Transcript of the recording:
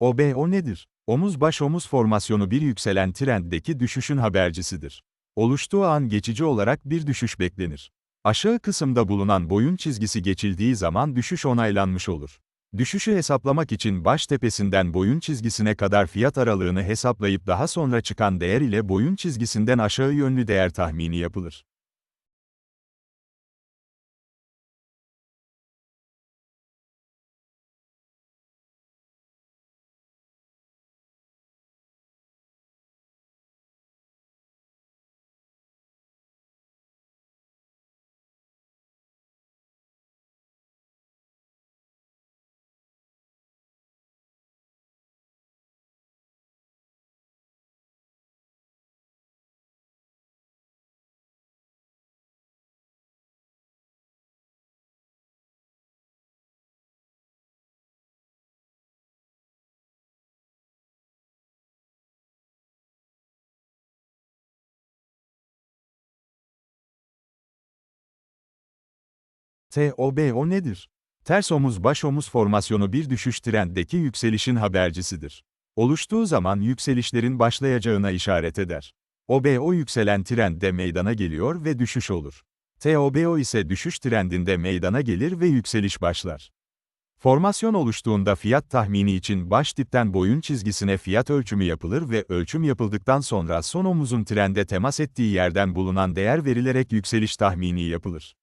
OBO nedir? Omuz baş omuz formasyonu bir yükselen trenddeki düşüşün habercisidir. Oluştuğu an geçici olarak bir düşüş beklenir. Aşağı kısımda bulunan boyun çizgisi geçildiği zaman düşüş onaylanmış olur. Düşüşü hesaplamak için baş tepesinden boyun çizgisine kadar fiyat aralığını hesaplayıp daha sonra çıkan değer ile boyun çizgisinden aşağı yönlü değer tahmini yapılır. TOBO nedir? Ters omuz baş omuz formasyonu bir düşüş trenddeki yükselişin habercisidir. Oluştuğu zaman yükselişlerin başlayacağına işaret eder. OBO yükselen trendde meydana geliyor ve düşüş olur. TOBO ise düşüş trendinde meydana gelir ve yükseliş başlar. Formasyon oluştuğunda fiyat tahmini için baş dipten boyun çizgisine fiyat ölçümü yapılır ve ölçüm yapıldıktan sonra son omuzun trende temas ettiği yerden bulunan değer verilerek yükseliş tahmini yapılır.